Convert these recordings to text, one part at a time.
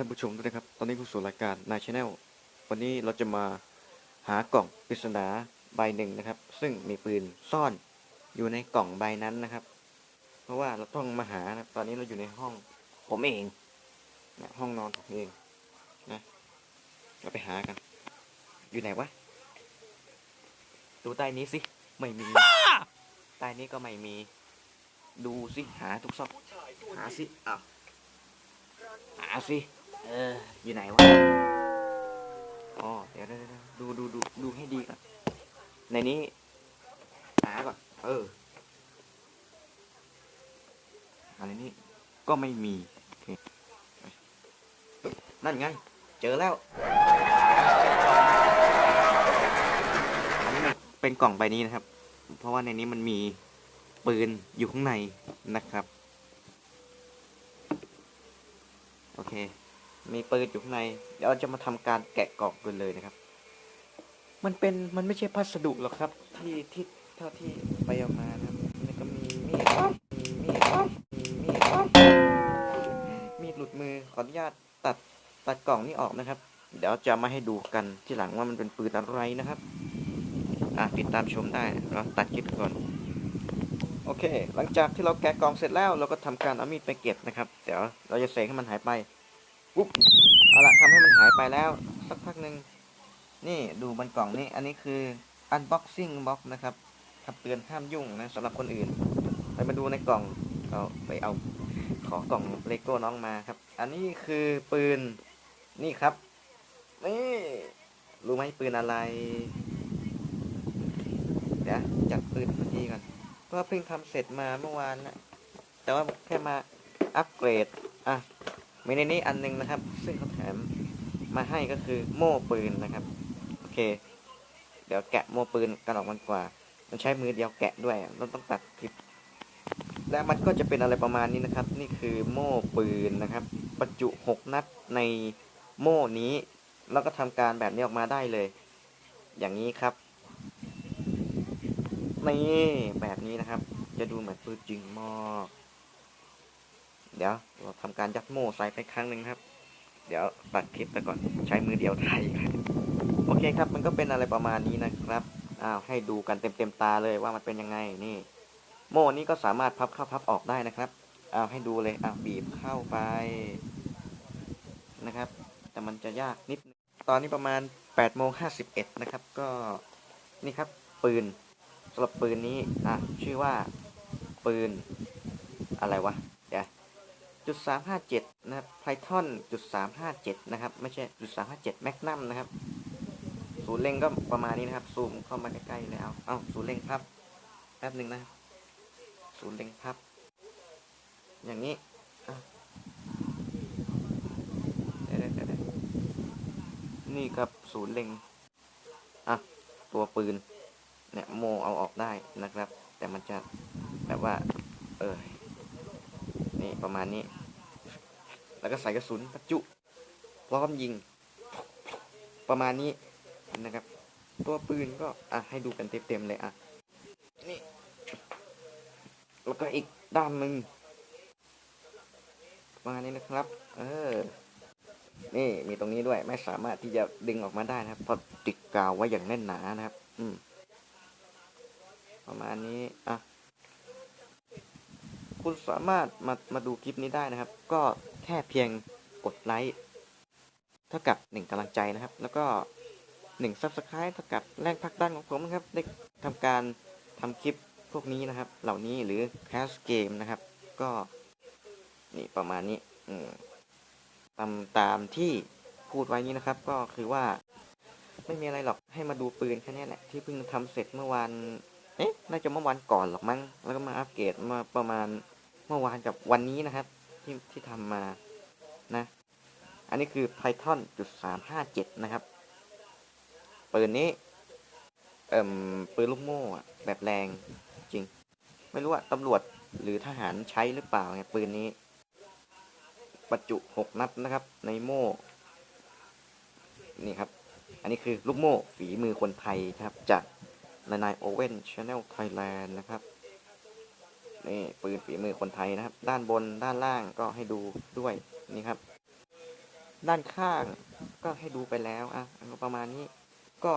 ท่านผู้ชมด้วยนะครับ ตอนนี้คุณสู่รายการนายชาแนลวันนี้เราจะมาหากล่องปริศนาใบหนึ่งนะครับ ซึ่งมีปืนซ่อนอยู่ในกล่องใบนั้นนะครับ เพราะว่าเราต้องมาหานะตอนนี้เราอยู่ในห้องผมเองนะห้องนอนผมเองนะเราไปหากัน อยู่ไหนวะดูใต้นี้สิไม่มีใต้นี้ก็ไม่มี ดูสิหาทุกซอกหาสิอ้าวหาสิ เออ อยู่ไหนวะ อ๋อ เดี๋ยวเดี๋ยวเดี๋ยวดูดูดูดูให้ดีก่อน ในนี้ หาก่อน เออ อะไรนี่ ก็ไม่มีโอเคไปนั่นไง เจอแล้วอันนี้เป็นกล่องใบนี้นะครับ เพราะว่าในนี้มันมีปืนอยู่ข้างในนะครับ โอเค มีปืนอยู่ข้างใน เดี๋ยวเราจะมาทำการแกะกล่องกันเลยนะครับ มันเป็นมันไม่ใช่พัสดุหรอกครับ ที่ที่เท่าที่ไปเอามานะครับแล้วก็มีมีดมีมีดมีมีดมีดหลุดมือขออนุญาตตัดตัดกล่องนี้ออกนะครับ เดี๋ยวจะมาให้ดูกันที่หลังว่ามันเป็นปืนอะไรนะครับอะติดตามชมได้เราตัดคลิปก่อนโอเค หลังจากที่เราแกะกล่องเสร็จแล้วเราก็ทำการเอามีดไปเก็บนะครับ เดี๋ยวเราจะเสกให้มันหายไป ปุ๊บเอาละทำให้มันหายไปแล้วสักพักหนึ่งนี่ดูบนกล่องนี่อันนี้คือ unboxing box นะครับคำเตือนห้ามยุ่งนะสำหรับคนอื่น ไปมาดูในกล่องเราไปเอาขอกล่องเลโก้น้องมาครับ อันนี้คือปืนนี่ครับนี่รู้ไหมปืนอะไร เดี๋ยวจัดปืนเมื่อกี้ก่อนเพราะเพิ่งทำเสร็จมาเมื่อวานนะแต่ว่าแค่มาอัปเกรดอะ มีในนี้อันหนึงนะครับ ซึ่งเขาแถมมาให้ก็คือโม่ปืนนะครับ โอเค เดี๋ยวแกะโม่ปืนกันออกมันกว่า มันใช้มือเดียวแกะด้วยเราต้องตัดคลิป และมันก็จะเป็นอะไรประมาณนี้นะครับ นี่คือโม่ปืนนะครับบรรจุหกนัดในโม่นี้ แล้วก็ทำการแบบนี้ออกมาได้เลย อย่างนี้ครับนี่แบบนี้นะครับ จะดูเหมือนปืนจริงมาก เดี๋ยวเราทำการยัดโม่ใส่ไปครั้งหนึ่งครับ เดี๋ยวตัดคลิปไปก่อนใช้มือเดียวถ่ายโอเคครับ มันก็เป็นอะไรประมาณนี้นะครับอ้าวให้ดูกันเต็มเต็มๆตาเลยว่ามันเป็นยังไงนี่ โม่นี้ก็สามารถพับเข้าพับออกได้นะครับอ้าวให้ดูเลยอ้าวบีบเข้าไปนะครับ แต่มันจะยากนิดนึงตอนนี้ประมาณ8โมง51นะครับ ก็นี่ครับปืนสำหรับปืนนี้อะชื่อว่าปืนอะไรวะ จุดสามห้าเจ็ดนะครับไพทอนจุดสามห้าเจ็ดนะครับ ไม่ใช่จุดสามห้าเจ็ดแมกนัมนะครับ ศูนย์เล็งก็ประมาณนี้นะครับ ซูมเข้ามาใกล้ๆเลยเอาเอาศูนย์เล็งพับแป๊บหนึ่งนะ ศูนย์เล็งพับ อย่างนี้นี่ครับศูนย์เล็งอะตัวปืนเนี่ยโมเอาออกได้นะครับ แต่มันจะแบบว่า เออ ประมาณนี้ แล้วก็ใส่กระสุนบรรจุพร้อมยิง ประมาณนี้นะครับ ตัวปืนก็อะให้ดูกันเต็มๆเลยอะนี่แล้วก็อีกด้านหนึ่งประมาณนี้นะครับ เออนี่มีตรงนี้ด้วยไม่สามารถที่จะดึงออกมาได้นะครับเพราะติดกาวไว้อย่างแน่นหนานะครับ อืม ประมาณนี้อะ คุณสามารถมามาดูคลิปนี้ได้นะครับ ก็แค่เพียงกดไลค์เท่ากับหนึ่งกำลังใจนะครับ แล้วก็หนึ่งซับสไครต์เท่ากับแรงผลักดันของผมนะครับ ได้ทำการทำคลิปพวกนี้นะครับ เหล่านี้หรือแคสเกมนะครับ ก็นี่ประมาณนี้อืตามตามที่พูดไว้นี้นะครับ ก็คือว่าไม่มีอะไรหรอกให้มาดูปืนแค่นี้แหละที่เพิ่งทำเสร็จเมื่อวานเอ๊ะน่าจะเมื่อวันก่อนหรอกมั้งแล้วก็มาอัปเกรดมาประมาณ เมื่อวานกับวันนี้นะครับ ที่ที่ทำมานะ อันนี้คือ Python จุดสามห้าเจ็ดนะครับปืนนี้ เอ่มปืนลูกโม่แบบแรงจริง ไม่รู้ว่าตำรวจหรือทหารใช้หรือเปล่าไงปืนนี้บรรจุหกนัดนะครับ ในโม่ นี่ครับ อันนี้คือลูกโม่ฝีมือคนไทยครับ จากนายนายโอเว่นชาแนลไทยแลนด์นะครับ นี่ปืนฝีมือคนไทยนะครับ ด้านบนด้านล่างก็ให้ดูด้วยนี่ครับ ด้านข้างก็ให้ดูไปแล้วอะประมาณนี้ก็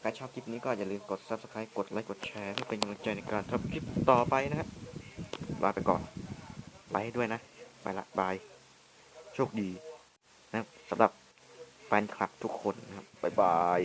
ใครชอบคลิปนี้ก็อย่าลืมกด subscribe กดไลค์กดแชร์เพื่อเป็นกำลังใจในการทำคลิปต่อไปนะครับลาไปก่อนไปให้ด้วยนะไปละบายโชคดีนะสำหรับแฟนคลับทุกคนนะครับบ๊ายบาย